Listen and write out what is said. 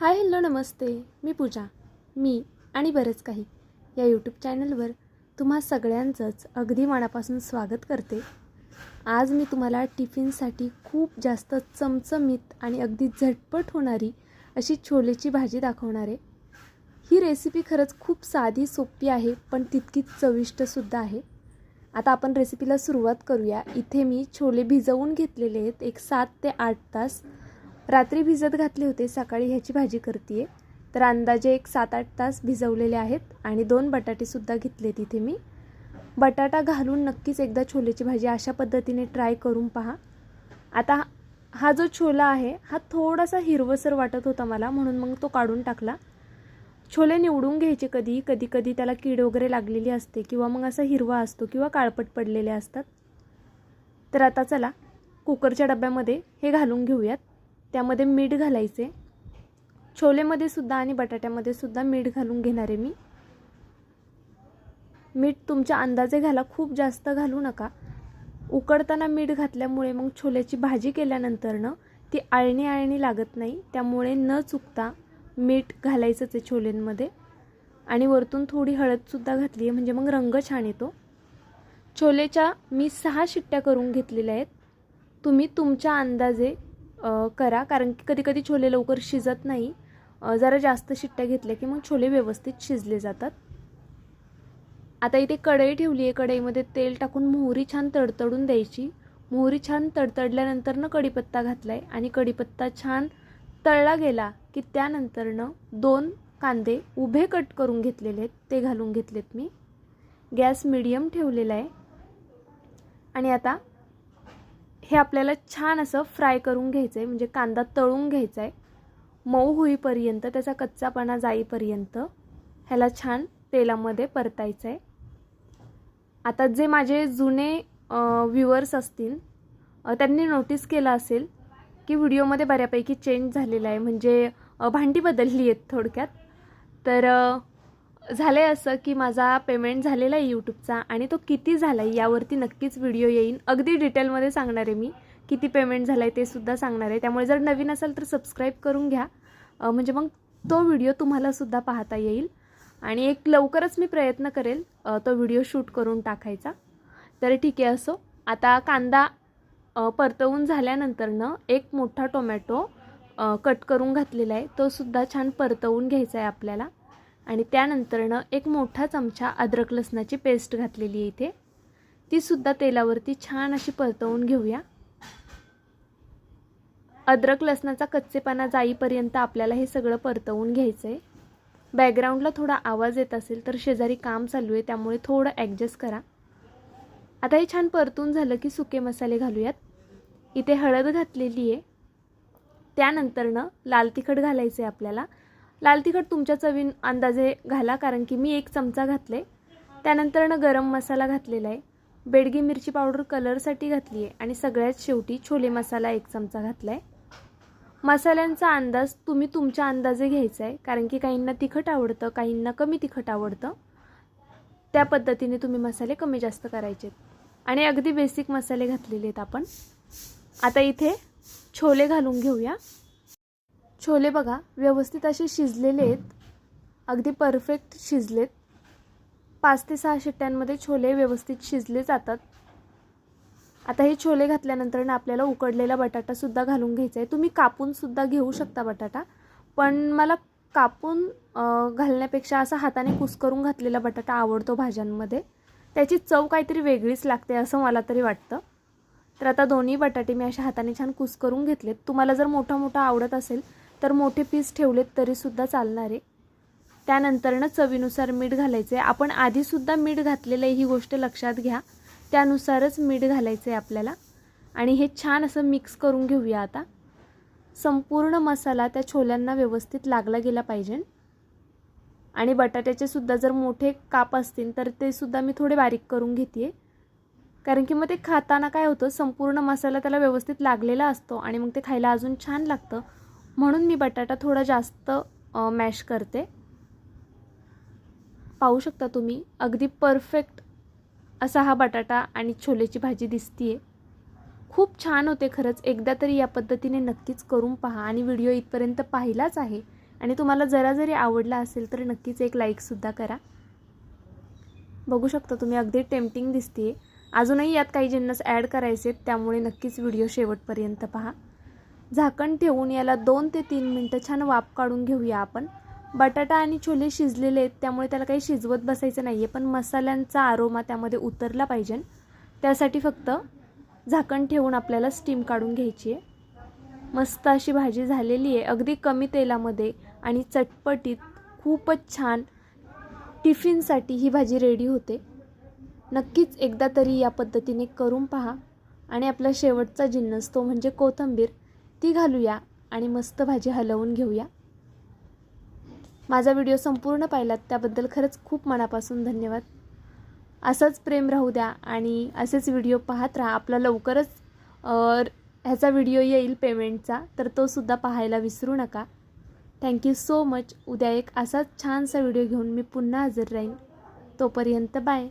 Hi hello नमस्ते. मी पूजा. मी आणि बरंच काही या यूट्यूब चॅनलवर तुम्हा सगळ्यांचंच अगदी मनापासून स्वागत करते. आज मी तुम्हाला टिफिनसाठी खूप जास्त चमचमीत आणि अगदी झटपट होणारी अशी छोलेची भाजी दाखवणार आहे. ही रेसिपी खरंच खूप साधी सोपी आहे पण तितकीच चविष्टसुद्धा आहे. आता आपण रेसिपीला सुरुवात करूया. इथे मी छोले भिजवून घेतलेले आहेत एक सात ते आठ तास. रात्री भिजत घातले होते सकाळी ह्याची भाजी करते तर अंदाजे एक सात आठ तास भिजवलेले आहेत आणि दोन बटाटेसुद्धा घेतले तिथे मी. बटाटा घालून नक्कीच एकदा छोलेची भाजी अशा पद्धतीने ट्राय करून पहा. आता हा जो छोला आहे हा थोडासा हिरवसर वाटत होता मला म्हणून मग तो काढून टाकला. छोले निवडून घ्यायचे कधी कधी कधी त्याला कीड वगैरे लागलेली असते किंवा मग असा हिरवा असतो किंवा काळपट पडलेले असतात. तर आता चला कुकरच्या डब्यामध्ये हे घालून घेऊयात. त्यामध्ये मीठ घालायचे. छोलेमध्ये सुद्धा आणि बटाट्यामध्ये सुद्धा मीठ घालून घेणार आहे मी. मीठ तुमच्या अंदाजे घाला खूप जास्त घालू नका. उकडताना मीठ घातल्यामुळे मग छोल्याची भाजी केल्यानंतरनं ती आळणी आळणी लागत नाही त्यामुळे न चुकता मीठ घालायचंच आहे छोलेंमध्ये. आणि वरतून थोडी हळदसुद्धा घातली आहे म्हणजे मग रंग छान येतो. छोलेच्या मी सहा शिट्ट्या करून घेतलेल्या आहेत. तुम्ही तुमच्या अंदाजे करा. कारण की कधी कधी छोले लवकर शिजत नाही. जरा जास्त शिट्ट्या घेतल्या की मग छोले व्यवस्थित शिजले जातात. आता इथे कढई ठेवली आहे. कढईमध्ये तेल टाकून मोहरी छान तडतडून द्यायची. मोहरी छान तडतडल्यानंतरनं कढीपत्ता घातला आहे आणि कढीपत्ता छान तळला गेला की त्यानंतरनं दोन कांदे उभे कट करून घेतलेले आहेत. ते घालून घेतलेत मी. गॅस मिडियम ठेवलेला आहे. आणि आता हे आपल्याला छान असं फ्राय करून घ्यायचं आहे म्हणजे कांदा तळून घ्यायचा आहे मऊ होईपर्यंत त्याचा कच्चापणा जाईपर्यंत ह्याला छान तेलामध्ये परतायचं आहे आता जे माझे जुने व्ह्युअर्स असतील त्यांनी नोटीस केलं असेल की व्हिडिओमध्ये बऱ्यापैकी चेंज झालेला आहे. म्हणजे भांडी बदलली आहेत थोडक्यात. तर झालं आहे असं की माझा पेमेंट झालेला आहे यूट्यूबचा आणि तो किती झाला आहे यावरती नक्कीच व्हिडिओ येईन. अगदी डिटेलमध्ये सांगणार आहे मी. किती पेमेंट झाला आहे ते सुद्धा सांगणार आहे. त्यामुळे जर नवीन असेल तर सबस्क्राईब करून घ्या. म्हणजे मग तो व्हिडिओ तुम्हालासुद्धा पाहता येईल. आणि एक लवकरच मी प्रयत्न करेल तो व्हिडिओ शूट करून टाकायचा. तर ठीक आहे असो. आता कांदा परतवून झाल्यानंतरनं एक मोठा टोमॅटो कट करून घातलेला आहे. तो सुद्धा छान परतवून घ्यायचा आहे आपल्याला. आणि त्यानंतरनं एक मोठा चमचा अद्रक लसणाची पेस्ट घातलेली आहे इथे. तीसुद्धा तेलावरती छान अशी परतवून घेऊया. अद्रक लसणाचा कच्चेपणा जाईपर्यंत आपल्याला हे सगळं परतवून घ्यायचं आहे बॅकग्राऊंडला थोडा आवाज येत असेल तर शेजारी काम चालू आहे त्यामुळे थोडं ॲडजस्ट करा. आता हे छान परतून झालं की सुके मसाले घालूयात. इथे हळद घातलेली आहे. त्यानंतरनं लाल तिखट घालायचं आहे आपल्याला. लाल तिखट तुमच्या चवीन अंदाजे घाला कारण की मी एक चमचा घातले. त्यानंतरनं गरम मसाला घातलेला आहे. बेडगी मिरची पावडर कलरसाठी घातली आहे आणि सगळ्यात शेवटी छोले मसाला एक चमचा घातला आहे मसाल्यांचा अंदाज तुम्ही तुमच्या अंदाजे घ्यायचा आहे कारण की काहींना तिखट आवडतं काहींना कमी तिखट आवडतं. त्या पद्धतीने तुम्ही मसाले कमी जास्त करायचे आणि अगदी बेसिक मसाले घातलेले आहेत आपण. आता इथे छोले घालून घेऊया. छोले बघा व्यवस्थित असे शिजलेले आहेत. अगदी परफेक्ट शिजलेत. पाच ते सहा शिट्ट्यांमध्ये छोले व्यवस्थित शिजले जातात. आता हे छोले घातल्यानंतर ना आपल्याला उकडलेला बटाटासुद्धा घालून घ्यायचा आहे. तुम्ही कापूनसुद्धा घेऊ शकता बटाटा. पण मला कापून घालण्यापेक्षा असा हाताने कुस्करून घातलेला बटाटा आवडतो भाज्यांमध्ये. त्याची चव काहीतरी वेगळीच लागते असं मला तरी वाटतं. तर आता दोन्ही बटाटे मी अशा हाताने छान कुस्करून घेतलेत. तुम्हाला जर मोठा मोठा आवडत असेल तर मोठे पीस ठेवलेत तरीसुद्धा चालणार आहे. त्यानंतरनं चवीनुसार मीठ घालायचं आहे आपण आधीसुद्धा मीठ घातलेलं आहे ही गोष्ट लक्षात घ्या. त्यानुसारच मीठ घालायचं आहे आपल्याला. आणि हे छान असं मिक्स करून घेऊया आता. संपूर्ण मसाला त्या छोल्यांना व्यवस्थित लागला गेला पाहिजे. आणि बटाट्याचे सुद्धा जर मोठे काप असतील तर ते सुद्धा मी थोडे बारीक करून घेते कारण की मग ते खाताना काय होतं संपूर्ण मसाला त्याला व्यवस्थित लागलेला असतो आणि मग ते खायला अजून छान लागतं. म्हणून मी बटाटा थोडा जास्त मॅश करते. पाहू शकता तुम्ही अगदी परफेक्ट असा हा बटाटा आणि छोलेची भाजी दिसतीये. खूप छान होते खरंच. एकदा तरी या पद्धतीने नक्कीच करून पहा आणि व्हिडिओ इथपर्यंत पाहिलाच आहे. आणि तुम्हाला जरा जरी आवडला असेल तर नक्कीच एक लाईकसुद्धा करा. बघू शकता तुम्ही अगदी टेम्पटिंग दिसते अजूनही यात काही जिन्नस ॲड करायचे आहेत त्यामुळे नक्कीच व्हिडिओ शेवटपर्यंत पहा. झाकण ठेवून याला दोन ते तीन मिनटं छान वाफ काढून घेऊया आपण. बटाटा आणि छोले शिजलेले आहेत त्यामुळे त्याला काही शिजवत बसायचं नाही आहे पण मसाल्यांचा आरोमा त्यामध्ये उतरला पाहिजे. त्यासाठी फक्त झाकण ठेवून आपल्याला स्टीम काढून घ्यायची आहे. मस्त अशी भाजी झालेली आहे अगदी कमी तेलामध्ये आणि चटपटीत खूपच छान टिफिनसाठी ही भाजी रेडी होते. नक्कीच एकदा तरी या पद्धतीने करून पहा. आणि आपला शेवटचा जिन्नस तो म्हणजे कोथिंबीर. ती घालूया आणि मस्त भाजी हलवून घेऊया. माझा व्हिडिओ संपूर्ण पाहिलात त्याबद्दल खरंच खूप मनापासून धन्यवाद. असंच प्रेम राहू द्या आणि असेच व्हिडिओ पाहत राहा. आपला लवकरच ह्याचा व्हिडिओ येईल पेमेंटचा तर तो सुद्धा पाहायला विसरू नका. थँक्यू सो मच उद्या एक असाच छानसा व्हिडिओ घेऊन मी पुन्हा हजर राहीन. तोपर्यंत बाय